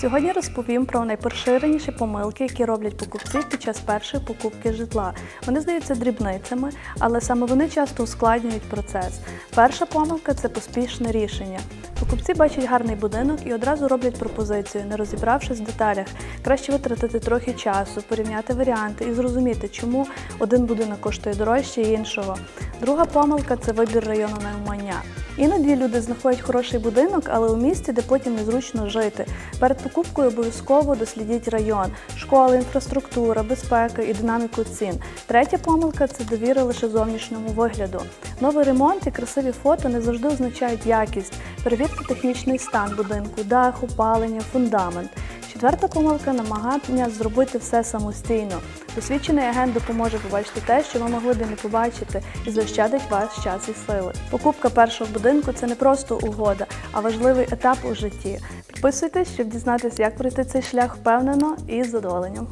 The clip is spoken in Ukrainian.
Сьогодні розповім про найпоширеніші помилки, які роблять покупці під час першої покупки житла. Вони здаються дрібницями, але саме вони часто ускладнюють процес. Перша помилка це поспішне рішення. Покупці бачать гарний будинок і одразу роблять пропозицію, не розібравшись в деталях. Краще витратити трохи часу, порівняти варіанти і зрозуміти, чому один будинок коштує дорожче іншого. Друга помилка це вибір району наймання. Іноді люди знаходять хороший будинок, але у місті, де потім незручно жити. Перед покупкою обов'язково дослідіть район, школи, інфраструктура, безпека і динаміку цін. Третя помилка це довіра лише зовнішньому вигляду. Новий ремонт і красиві фото не завжди означають якість. Перевірте технічний стан будинку, дах, опалення, фундамент. Четверта помилка намагання зробити все самостійно. Досвідчений агент допоможе побачити те, що ви могли б не побачити, і заощадить ваш час і сили. Покупка першого будинку це не просто угода, а важливий етап у житті. Підписуйтесь, щоб дізнатися, як пройти цей шлях впевнено і з задоволенням.